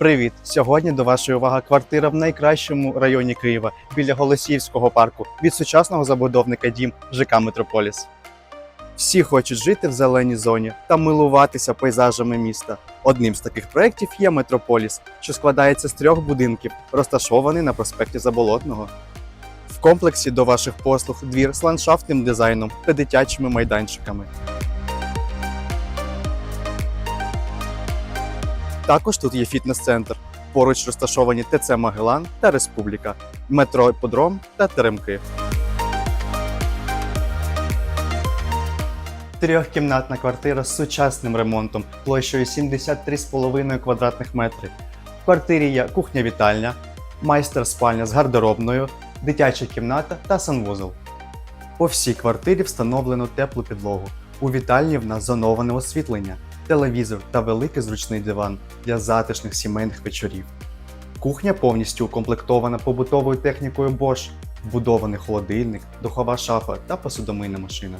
Привіт! Сьогодні до вашої уваги квартира в найкращому районі Києва біля Голосіївського парку від сучасного забудовника Дім ЖК Метрополіс. Всі хочуть жити в зеленій зоні та милуватися пейзажами міста. Одним з таких проєктів є Метрополіс, що складається з трьох будинків, розташований на проспекті Заболотного. В комплексі до ваших послуг двір з ландшафтним дизайном та дитячими майданчиками. Також тут є фітнес-центр. Поруч розташовані ТЦ Магелан та Республіка, метро Подром та Теремки. Трьохкімнатна квартира з сучасним ремонтом площею 73,5 квадратних метрів. В квартирі є кухня-вітальня, майстер-спальня з гардеробною, дитяча кімната та санвузол. По всій квартирі встановлено теплу підлогу. У вітальні в нас зоноване освітлення, телевізор та великий зручний диван для затишних сімейних вечорів. Кухня повністю укомплектована побутовою технікою Bosch, вбудований холодильник, духова шафа та посудомийна машина.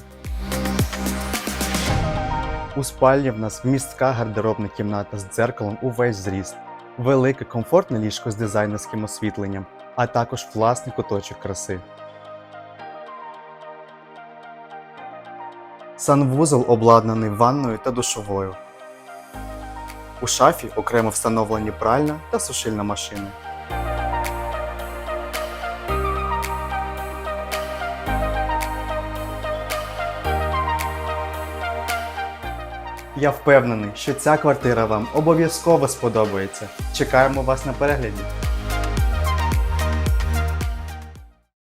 У спальні в нас містка гардеробна кімната з дзеркалом увесь зріст, велике комфортне ліжко з дизайнерським освітленням, а також власний куточок краси. Санвузол обладнаний ванною та душовою. У шафі окремо встановлені пральна та сушильна машини. Я впевнений, що ця квартира вам обов'язково сподобається. Чекаємо вас на перегляді.